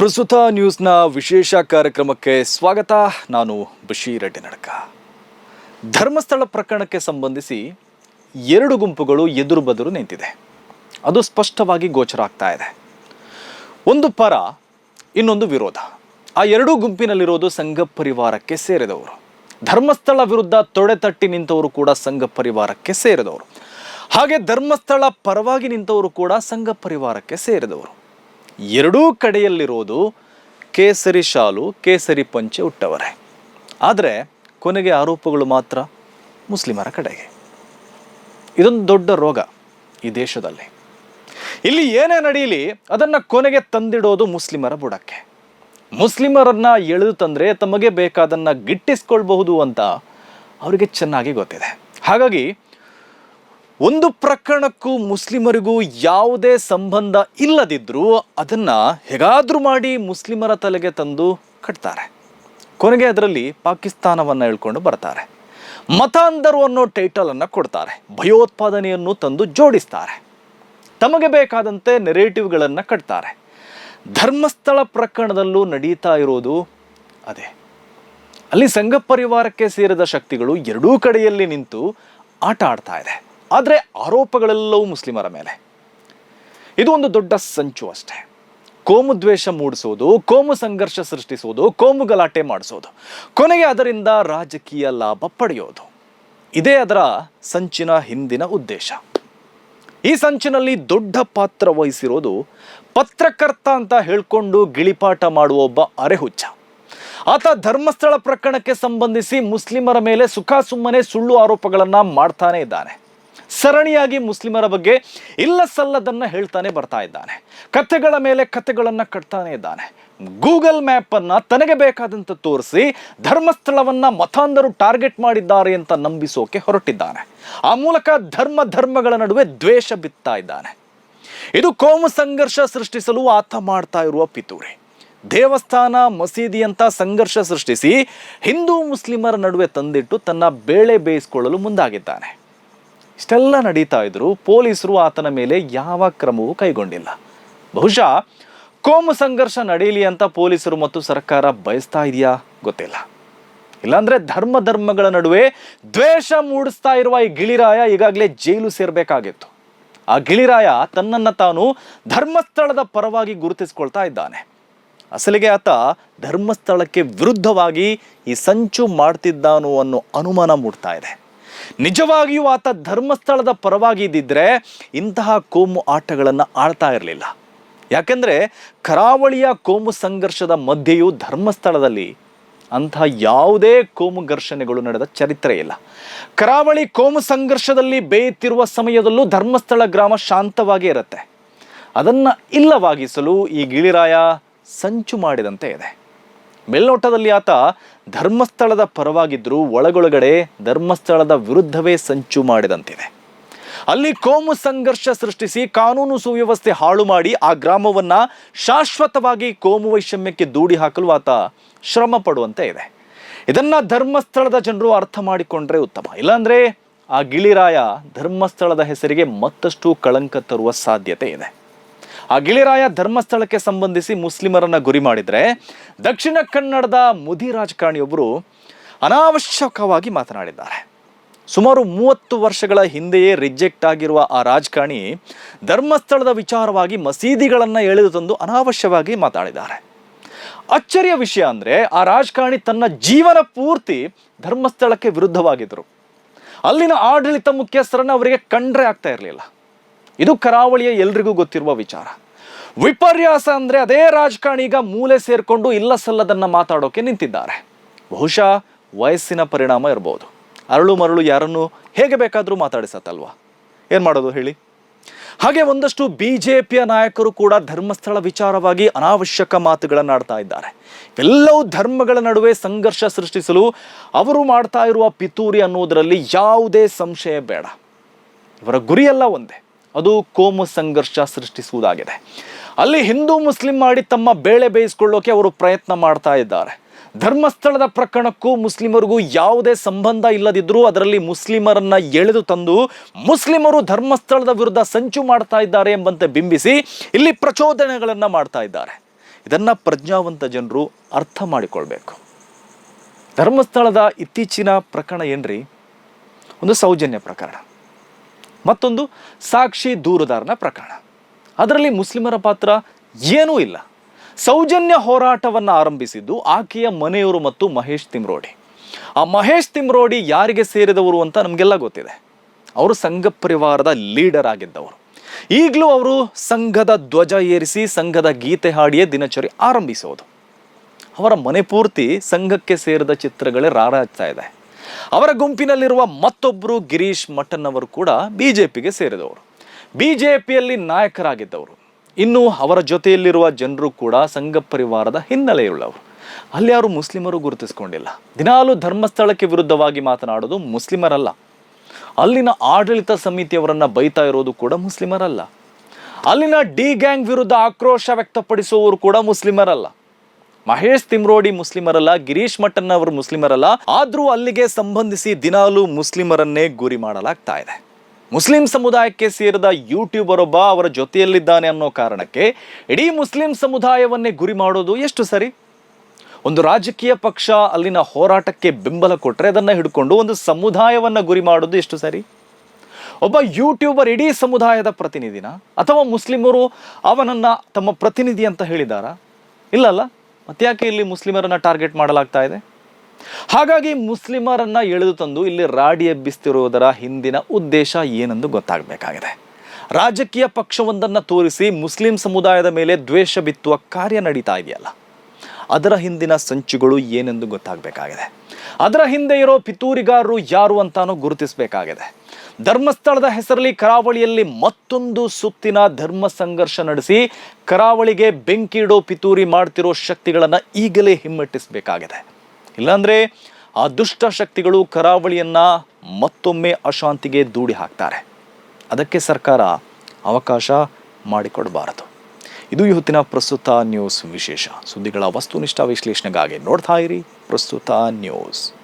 ಪ್ರಸ್ತುತ ನ್ಯೂಸ್ನ ವಿಶೇಷ ಕಾರ್ಯಕ್ರಮಕ್ಕೆ ಸ್ವಾಗತ. ನಾನು ಬಶೀರ್ ನಡಕ. ಧರ್ಮಸ್ಥಳ ಪ್ರಕರಣಕ್ಕೆ ಸಂಬಂಧಿಸಿ ಎರಡು ಗುಂಪುಗಳು ಎದುರು ಬದುರು ನಿಂತಿದೆ. ಅದು ಸ್ಪಷ್ಟವಾಗಿ ಗೋಚರ ಆಗ್ತಾ ಇದೆ. ಒಂದು ಪರ, ಇನ್ನೊಂದು ವಿರೋಧ. ಆ ಎರಡೂ ಗುಂಪಿನಲ್ಲಿರೋದು ಸಂಘ ಪರಿವಾರಕ್ಕೆ ಸೇರಿದವರು. ಧರ್ಮಸ್ಥಳ ವಿರುದ್ಧ ತೊಡೆ ತಟ್ಟಿ ನಿಂತವರು ಕೂಡ ಸಂಘ ಪರಿವಾರಕ್ಕೆ ಸೇರಿದವರು. ಹಾಗೆ ಧರ್ಮಸ್ಥಳ ಪರವಾಗಿ ನಿಂತವರು ಕೂಡ ಸಂಘ ಪರಿವಾರಕ್ಕೆ ಸೇರಿದವರು. ಎರಡೂ ಕಡೆಯಲ್ಲಿರೋದು ಕೇಸರಿ ಶಾಲು, ಕೇಸರಿ ಪಂಚೆ ಉಟ್ಟವರೇ. ಆದರೆ ಕೊನೆಗೆ ಆರೋಪಗಳು ಮಾತ್ರ ಮುಸ್ಲಿಮರ ಕಡೆಗೆ. ಇದೊಂದು ದೊಡ್ಡ ರೋಗ ಈ ದೇಶದಲ್ಲಿ. ಇಲ್ಲಿ ಏನೇ ನಡೆಯಲಿ ಅದನ್ನು ಕೊನೆಗೆ ತಂದಿಡೋದು ಮುಸ್ಲಿಮರ ಬುಡಕ್ಕೆ. ಮುಸ್ಲಿಮರನ್ನ ಎಳೆದು ತಂದರೆ ತಮಗೆ ಬೇಕಾದನ್ನು ಗಿಟ್ಟಿಸ್ಕೊಳ್ಬಹುದು ಅಂತ ಅವರಿಗೆ ಚೆನ್ನಾಗಿ ಗೊತ್ತಿದೆ. ಹಾಗಾಗಿ ಒಂದು ಪ್ರಕರಣಕ್ಕೂ ಮುಸ್ಲಿಮರಿಗೂ ಯಾವುದೇ ಸಂಬಂಧ ಇಲ್ಲದಿದ್ದರೂ ಅದನ್ನು ಹೇಗಾದರೂ ಮಾಡಿ ಮುಸ್ಲಿಮರ ತಲೆಗೆ ತಂದು ಕಟ್ತಾರೆ. ಕೊನೆಗೆ ಅದರಲ್ಲಿ ಪಾಕಿಸ್ತಾನವನ್ನು ಹೇಳ್ಕೊಂಡು ಬರ್ತಾರೆ. ಮತಾಂಧರು ಅನ್ನೋ ಟೈಟಲನ್ನು ಕೊಡ್ತಾರೆ. ಭಯೋತ್ಪಾದನೆಯನ್ನು ತಂದು ಜೋಡಿಸ್ತಾರೆ. ತಮಗೆ ಬೇಕಾದಂತೆ ನೆರೇಟಿವ್ಗಳನ್ನು ಕಟ್ತಾರೆ. ಧರ್ಮಸ್ಥಳ ಪ್ರಕರಣದಲ್ಲೂ ನಡೀತಾ ಇರೋದು ಅದೇ. ಅಲ್ಲಿ ಸಂಘ ಪರಿವಾರಕ್ಕೆ ಸೇರಿದ ಶಕ್ತಿಗಳು ಎರಡೂ ಕಡೆಯಲ್ಲಿ ನಿಂತು ಆಟ ಆಡ್ತಾ ಇದೆ. ಆದರೆ ಆರೋಪಗಳೆಲ್ಲವೂ ಮುಸ್ಲಿಮರ ಮೇಲೆ. ಇದು ಒಂದು ದೊಡ್ಡ ಸಂಚು ಅಷ್ಟೇ. ಕೋಮು ದ್ವೇಷ ಮೂಡಿಸೋದು, ಕೋಮು ಸಂಘರ್ಷ ಸೃಷ್ಟಿಸೋದು, ಕೋಮು ಗಲಾಟೆ ಮಾಡಿಸೋದು, ಕೊನೆಗೆ ಅದರಿಂದ ರಾಜಕೀಯ ಲಾಭ ಪಡೆಯೋದು. ಇದೇ ಅದರ ಸಂಚಿನ ಹಿಂದಿನ ಉದ್ದೇಶ. ಈ ಸಂಚಿನಲ್ಲಿ ದೊಡ್ಡ ಪಾತ್ರ ವಹಿಸಿರೋದು ಪತ್ರಕರ್ತ ಅಂತ ಹೇಳ್ಕೊಂಡು ಗಿಳಿಪಾಠ ಮಾಡುವ ಒಬ್ಬ ಅರೆಹುಚ್ಚ. ಆತ ಧರ್ಮಸ್ಥಳ ಪ್ರಕರಣಕ್ಕೆ ಸಂಬಂಧಿಸಿ ಮುಸ್ಲಿಮರ ಮೇಲೆ ಸುಖ ಸುಮ್ಮನೆ ಸುಳ್ಳು ಆರೋಪಗಳನ್ನ ಮಾಡ್ತಾನೆ ಇದ್ದಾನೆ. ಸರಣಿಯಾಗಿ ಮುಸ್ಲಿಮರ ಬಗ್ಗೆ ಇಲ್ಲ ಸಲ್ಲದನ್ನ ಹೇಳ್ತಾನೆ ಬರ್ತಾ ಇದ್ದಾನೆ. ಕಥೆಗಳ ಮೇಲೆ ಕಥೆಗಳನ್ನು ಕಟ್ತಾನೆ ಇದ್ದಾನೆ. ಗೂಗಲ್ ಮ್ಯಾಪ್ ಅನ್ನ ತನಗೆ ಬೇಕಾದಂತ ತೋರಿಸಿ ಧರ್ಮಸ್ಥಳವನ್ನ ಮತಾಂಧರು ಟಾರ್ಗೆಟ್ ಮಾಡಿದ್ದಾರೆ ಅಂತ ನಂಬಿಸೋಕೆ ಹೊರಟಿದ್ದಾನೆ. ಆ ಮೂಲಕ ಧರ್ಮ ಧರ್ಮಗಳ ನಡುವೆ ದ್ವೇಷ ಬಿತ್ತಾ ಇದ್ದಾನೆ. ಇದು ಕೋಮು ಸಂಘರ್ಷ ಸೃಷ್ಟಿಸಲು ಆತ ಮಾಡ್ತಾ ಇರುವ ಪಿತೂರಿ. ದೇವಸ್ಥಾನ ಮಸೀದಿಯಂತ ಸಂಘರ್ಷ ಸೃಷ್ಟಿಸಿ ಹಿಂದೂ ಮುಸ್ಲಿಮರ ನಡುವೆ ತಂದಿಟ್ಟು ತನ್ನ ಬೇಳೆ ಬೇಯಿಸಿಕೊಳ್ಳಲು ಮುಂದಾಗಿದ್ದಾನೆ. ಇಷ್ಟೆಲ್ಲ ನಡೀತಾ ಇದ್ರು ಪೊಲೀಸರು ಆತನ ಮೇಲೆ ಯಾವ ಕ್ರಮವೂ ಕೈಗೊಂಡಿಲ್ಲ. ಬಹುಶಃ ಕೋಮು ಸಂಘರ್ಷ ನಡೆಯಲಿ ಅಂತ ಪೊಲೀಸರು ಮತ್ತು ಸರ್ಕಾರ ಬಯಸ್ತಾ ಇದೆಯಾ ಗೊತ್ತಿಲ್ಲ. ಇಲ್ಲಾಂದ್ರೆ ಧರ್ಮ ಧರ್ಮಗಳ ನಡುವೆ ದ್ವೇಷ ಮೂಡಿಸ್ತಾ ಇರುವ ಈ ಗಿಳಿರಾಯ ಈಗಾಗಲೇ ಜೈಲು ಸೇರಬೇಕಾಗಿತ್ತು. ಆ ಗಿಳಿರಾಯ ತನ್ನನ್ನು ತಾನು ಧರ್ಮಸ್ಥಳದ ಪರವಾಗಿ ಗುರುತಿಸ್ಕೊಳ್ತಾ ಇದ್ದಾನೆ. ಅಸಲಿಗೆ ಆತ ಧರ್ಮಸ್ಥಳಕ್ಕೆ ವಿರುದ್ಧವಾಗಿ ಈ ಸಂಚು ಮಾಡ್ತಿದ್ದಾನೋ ಅನ್ನೋ ಅನುಮಾನ ಮೂಡ್ತಾ ಇದೆ. ನಿಜವಾಗಿಯೂ ಆತ ಧರ್ಮಸ್ಥಳದ ಪರವಾಗಿ ಇದ್ದಿದ್ರೆ ಇಂತಹ ಕೋಮು ಆಟಗಳನ್ನು ಆಡ್ತಾ ಇರಲಿಲ್ಲ. ಯಾಕೆಂದರೆ ಕರಾವಳಿಯ ಕೋಮು ಸಂಘರ್ಷದ ಮಧ್ಯೆಯೂ ಧರ್ಮಸ್ಥಳದಲ್ಲಿ ಅಂತಹ ಯಾವುದೇ ಕೋಮು ಘರ್ಷಣೆಗಳು ನಡೆದ ಚರಿತ್ರೆ ಇಲ್ಲ. ಕರಾವಳಿ ಕೋಮು ಸಂಘರ್ಷದಲ್ಲಿ ಬೇಯುತ್ತಿರುವ ಸಮಯದಲ್ಲೂ ಧರ್ಮಸ್ಥಳ ಗ್ರಾಮ ಶಾಂತವಾಗಿ ಇರುತ್ತೆ. ಅದನ್ನು ಇಲ್ಲವಾಗಿಸಲು ಈ ಗಿಳಿರಾಯ ಸಂಚು ಮಾಡಿದಂತೆ ಇದೆ. ಮೇಲ್ನೋಟದಲ್ಲಿ ಆತ ಧರ್ಮಸ್ಥಳದ ಪರವಾಗಿದ್ದರೂ ಒಳಗೊಳಗಡೆ ಧರ್ಮಸ್ಥಳದ ವಿರುದ್ಧವೇ ಸಂಚು ಮಾಡಿದಂತಿದೆ. ಅಲ್ಲಿ ಕೋಮು ಸಂಘರ್ಷ ಸೃಷ್ಟಿಸಿ ಕಾನೂನು ಸುವ್ಯವಸ್ಥೆ ಹಾಳು ಮಾಡಿ ಆ ಗ್ರಾಮವನ್ನ ಶಾಶ್ವತವಾಗಿ ಕೋಮು ವೈಷಮ್ಯಕ್ಕೆ ದೂಡಿ ಹಾಕಲು ಆತ ಶ್ರಮ ಪಡುವಂತೆ ಇದೆ. ಇದನ್ನು ಧರ್ಮಸ್ಥಳದ ಜನರು ಅರ್ಥ ಮಾಡಿಕೊಂಡ್ರೆ ಉತ್ತಮ. ಇಲ್ಲಾಂದ್ರೆ ಆ ಗಿಳಿರಾಯ ಧರ್ಮಸ್ಥಳದ ಹೆಸರಿಗೆ ಮತ್ತಷ್ಟು ಕಳಂಕ ತರುವ ಸಾಧ್ಯತೆ ಇದೆ. ಆ ಗಿಳಿರಾಯ ಧರ್ಮಸ್ಥಳಕ್ಕೆ ಸಂಬಂಧಿಸಿ ಮುಸ್ಲಿಮರನ್ನ ಗುರಿ ಮಾಡಿದ್ರೆ ದಕ್ಷಿಣ ಕನ್ನಡದ ಮುದಿ ರಾಜಕಾರಣಿಯೊಬ್ಬರು ಅನಾವಶ್ಯಕವಾಗಿ ಮಾತನಾಡಿದ್ದಾರೆ. ಸುಮಾರು ಮೂವತ್ತು ವರ್ಷಗಳ ಹಿಂದೆಯೇ ರಿಜೆಕ್ಟ್ ಆಗಿರುವ ಆ ರಾಜಕಾರಣಿ ಧರ್ಮಸ್ಥಳದ ವಿಚಾರವಾಗಿ ಮಸೀದಿಗಳನ್ನು ಎಳೆದು ತಂದು ಅನಾವಶ್ಯವಾಗಿ ಮಾತಾಡಿದ್ದಾರೆ. ಅಚ್ಚರಿಯ ವಿಷಯ ಅಂದ್ರೆ ಆ ರಾಜಕಾರಣಿ ತನ್ನ ಜೀವನ ಪೂರ್ತಿ ಧರ್ಮಸ್ಥಳಕ್ಕೆ ವಿರುದ್ಧವಾಗಿದ್ದರು. ಅಲ್ಲಿನ ಆಡಳಿತ ಮುಖ್ಯಸ್ಥರನ್ನ ಅವರಿಗೆ ಕಂಡ್ರೆ ಆಗ್ತಾ ಇರಲಿಲ್ಲ. ಇದು ಕರಾವಳಿಯ ಎಲ್ರಿಗೂ ಗೊತ್ತಿರುವ ವಿಚಾರ. ವಿಪರ್ಯಾಸ ಅಂದ್ರೆ ಅದೇ ರಾಜಕಾರಣಿ ಈಗ ಮೂಲೆ ಸೇರ್ಕೊಂಡು ಇಲ್ಲ ಸಲ್ಲದನ್ನ ಮಾತಾಡೋಕೆ ನಿಂತಿದ್ದಾರೆ. ಬಹುಶಃ ವಯಸ್ಸಿನ ಪರಿಣಾಮ ಇರಬಹುದು ಅರಳು ಮರಳು ಯಾರನ್ನು ಹೇಗೆ ಬೇಕಾದರೂ ಮಾತಾಡಿಸತ್ತಲ್ವಾ ಏನ್ ಮಾಡೋದು ಹೇಳಿ? ಹಾಗೆ ಒಂದಷ್ಟು ಬಿಜೆಪಿಯ ನಾಯಕರು ಕೂಡ ಧರ್ಮಸ್ಥಳ ವಿಚಾರವಾಗಿ ಅನಾವಶ್ಯಕ ಮಾತುಗಳನ್ನು ಆಡ್ತಾ ಇದ್ದಾರೆ. ಎಲ್ಲವೂ ಧರ್ಮಗಳ ನಡುವೆ ಸಂಘರ್ಷ ಸೃಷ್ಟಿಸಲು ಅವರು ಮಾಡ್ತಾ ಇರುವ ಪಿತೂರಿ ಅನ್ನೋದರಲ್ಲಿ ಯಾವುದೇ ಸಂಶಯ ಬೇಡ. ಇವರ ಗುರಿಯೆಲ್ಲ ಒಂದೇ. ಅದು ಕೋಮು ಸಂಘರ್ಷ ಸೃಷ್ಟಿಸುವುದಾಗಿದೆ. ಅಲ್ಲಿ ಹಿಂದೂ ಮುಸ್ಲಿಂ ಮಾಡಿ ತಮ್ಮ ಬೇಳೆ ಬೇಯಿಸ್ಕೊಳ್ಳೋಕೆ ಅವರು ಪ್ರಯತ್ನ ಮಾಡ್ತಾ ಇದ್ದಾರೆ. ಧರ್ಮಸ್ಥಳದ ಪ್ರಕರಣಕ್ಕೂ ಮುಸ್ಲಿಮರಿಗೂ ಯಾವುದೇ ಸಂಬಂಧ ಇಲ್ಲದಿದ್ದರೂ ಅದರಲ್ಲಿ ಮುಸ್ಲಿಮರನ್ನ ಎಳೆದು ತಂದು ಮುಸ್ಲಿಮರು ಧರ್ಮಸ್ಥಳದ ವಿರುದ್ಧ ಸಂಚು ಮಾಡ್ತಾ ಇದ್ದಾರೆ ಎಂಬಂತೆ ಬಿಂಬಿಸಿ ಇಲ್ಲಿ ಪ್ರಚೋದನೆಗಳನ್ನು ಮಾಡ್ತಾ ಇದ್ದಾರೆ. ಇದನ್ನು ಪ್ರಜ್ಞಾವಂತ ಜನರು ಅರ್ಥ ಮಾಡಿಕೊಳ್ಬೇಕು. ಧರ್ಮಸ್ಥಳದ ಇತ್ತೀಚಿನ ಪ್ರಕರಣ ಏನ್ರಿ? ಒಂದು ಸೌಜನ್ಯ ಪ್ರಕರಣ. ಮತ್ತೊಂದು ಸಾಕ್ಷಿ ದೂರುದಾರನ ಪ್ರಕರಣ. ಅದರಲ್ಲಿ ಮುಸ್ಲಿಮರ ಪಾತ್ರ ಏನೂ ಇಲ್ಲ. ಸೌಜನ್ಯ ಹೋರಾಟವನ್ನು ಆರಂಭಿಸಿದ್ದು ಆಕೆಯ ಮನೆಯವರು ಮತ್ತು ಮಹೇಶ್ ತಿಮ್ರೋಡಿ. ಆ ಮಹೇಶ್ ತಿಮ್ರೋಡಿ ಯಾರಿಗೆ ಸೇರಿದವರು ಅಂತ ನಮಗೆಲ್ಲ ಗೊತ್ತಿದೆ. ಅವರು ಸಂಘ ಪರಿವಾರದ ಲೀಡರ್ ಆಗಿದ್ದವರು. ಈಗಲೂ ಅವರು ಸಂಘದ ಧ್ವಜ ಏರಿಸಿ ಸಂಘದ ಗೀತೆ ಹಾಡಿಯೇ ದಿನಚರಿ ಆರಂಭಿಸೋದು. ಅವರ ಮನೆ ಪೂರ್ತಿ ಸಂಘಕ್ಕೆ ಸೇರಿದ ಚಿತ್ರಗಳೇ ರಾರಾಜ್ತಾ ಇದೆ. ಅವರ ಗುಂಪಿನಲ್ಲಿರುವ ಮತ್ತೊಬ್ಬರು ಗಿರೀಶ್ ಮಠನ್ ಅವರು ಕೂಡ ಬಿ ಜೆ ಪಿಗೆ ಸೇರಿದವರು. ಬಿ ಜೆ ಪಿಯಲ್ಲಿ ನಾಯಕರಾಗಿದ್ದವರು. ಇನ್ನು ಅವರ ಜೊತೆಯಲ್ಲಿರುವ ಜನರು ಕೂಡ ಸಂಘ ಪರಿವಾರದ ಹಿನ್ನೆಲೆಯುಳ್ಳವರು. ಅಲ್ಲಿ ಯಾರು ಮುಸ್ಲಿಮರು ಗುರುತಿಸಿಕೊಂಡಿಲ್ಲ. ದಿನಾಲು ಧರ್ಮಸ್ಥಳಕ್ಕೆ ವಿರುದ್ಧವಾಗಿ ಮಾತನಾಡೋದು ಮುಸ್ಲಿಮರಲ್ಲ. ಅಲ್ಲಿನ ಆಡಳಿತ ಸಮಿತಿಯವರನ್ನ ಬೈತಾ ಇರೋದು ಕೂಡ ಮುಸ್ಲಿಮರಲ್ಲ. ಅಲ್ಲಿನ ಡಿ ಗ್ಯಾಂಗ್ ವಿರುದ್ಧ ಆಕ್ರೋಶ ವ್ಯಕ್ತಪಡಿಸುವವರು ಕೂಡ ಮುಸ್ಲಿಮರಲ್ಲ. ಮಹೇಶ್ ತಿಮ್ರೋಡಿ ಮುಸ್ಲಿಮರಲ್ಲ, ಗಿರೀಶ್ ಮಟ್ಟನ್ ಅವರು ಮುಸ್ಲಿಮರಲ್ಲ, ಆದ್ರೂ ಅಲ್ಲಿಗೆ ಸಂಬಂಧಿಸಿ ದಿನಾಲು ಮುಸ್ಲಿಮರನ್ನೇ ಗುರಿ ಮಾಡಲಾಗ್ತಾ ಇದೆ. ಮುಸ್ಲಿಂ ಸಮುದಾಯಕ್ಕೆ ಸೇರಿದ ಯೂಟ್ಯೂಬರ್ ಒಬ್ಬ ಅವರ ಜೊತೆಯಲ್ಲಿದ್ದಾನೆ ಅನ್ನೋ ಕಾರಣಕ್ಕೆ ಇಡೀ ಮುಸ್ಲಿಂ ಸಮುದಾಯವನ್ನೇ ಗುರಿ ಮಾಡೋದು ಎಷ್ಟು ಸರಿ? ಒಂದು ರಾಜಕೀಯ ಪಕ್ಷ ಅಲ್ಲಿನ ಹೋರಾಟಕ್ಕೆ ಬೆಂಬಲ ಕೊಟ್ಟರೆ ಅದನ್ನು ಹಿಡ್ಕೊಂಡು ಒಂದು ಸಮುದಾಯವನ್ನು ಗುರಿ ಮಾಡೋದು ಎಷ್ಟು ಸರಿ? ಒಬ್ಬ ಯೂಟ್ಯೂಬರ್ ಇಡೀ ಸಮುದಾಯದ ಪ್ರತಿನಿಧಿನ? ಅಥವಾ ಮುಸ್ಲಿಮರು ಅವನನ್ನು ತಮ್ಮ ಪ್ರತಿನಿಧಿ ಅಂತ ಹೇಳಿದಾರಾ? ಇಲ್ಲಲ್ಲ? ಮತ್ತ್ಯಾಕೆ ಇಲ್ಲಿ ಮುಸ್ಲಿಮರನ್ನ ಟಾರ್ಗೆಟ್ ಮಾಡಲಾಗ್ತಾ ಇದೆ? ಹಾಗಾಗಿ ಮುಸ್ಲಿಮರನ್ನ ಎಳೆದು ತಂದು ಇಲ್ಲಿ ರಾಡಿ ಎಬ್ಬಿಸ್ತಿರುವುದರ ಹಿಂದಿನ ಉದ್ದೇಶ ಏನೆಂದು ಗೊತ್ತಾಗಬೇಕಾಗಿದೆ. ರಾಜಕೀಯ ಪಕ್ಷವೊಂದನ್ನು ತೋರಿಸಿ ಮುಸ್ಲಿಂ ಸಮುದಾಯದ ಮೇಲೆ ದ್ವೇಷ ಬಿತ್ತುವ ಕಾರ್ಯ ನಡೀತಾ ಇದೆಯಲ್ಲ? ಅದರ ಹಿಂದಿನ ಸಂಚುಗಳು ಏನೆಂದು ಗೊತ್ತಾಗಬೇಕಾಗಿದೆ? ಅದರ ಹಿಂದೆ ಇರೋ ಪಿತೂರಿಗಾರರು ಯಾರು ಅಂತಾನೂ ಗುರುತಿಸಬೇಕಾಗಿದೆ. ಧರ್ಮಸ್ಥಳದ ಹೆಸರಲ್ಲಿ ಕರಾವಳಿಯಲ್ಲಿ ಮತ್ತೊಂದು ಸುತ್ತಿನ ಧರ್ಮ ಸಂಘರ್ಷ ನಡೆಸಿ ಕರಾವಳಿಗೆ ಬೆಂಕಿ ಇಡೋ ಪಿತೂರಿ ಮಾಡ್ತಿರೋ ಶಕ್ತಿಗಳನ್ನು ಈಗಲೇ ಹಿಮ್ಮೆಟ್ಟಿಸಬೇಕಾಗಿದೆ. ಇಲ್ಲಾಂದ್ರೆ ಆ ದುಷ್ಟ ಶಕ್ತಿಗಳು ಕರಾವಳಿಯನ್ನು ಮತ್ತೊಮ್ಮೆ ಅಶಾಂತಿಗೆ ದೂಡಿ ಹಾಕ್ತಾರೆ. ಅದಕ್ಕೆ ಸರ್ಕಾರ ಅವಕಾಶ ಮಾಡಿಕೊಡಬಾರದು. ಇದು ಇವತ್ತಿನ ಪ್ರಸ್ತುತ ನ್ಯೂಸ್ ವಿಶೇಷ. ಸುದ್ದಿಗಳ ವಸ್ತುನಿಷ್ಠ ವಿಶ್ಲೇಷಣೆಗಾಗಿ ನೋಡ್ತಾ ಇರಿ ಪ್ರಸ್ತುತ ನ್ಯೂಸ್.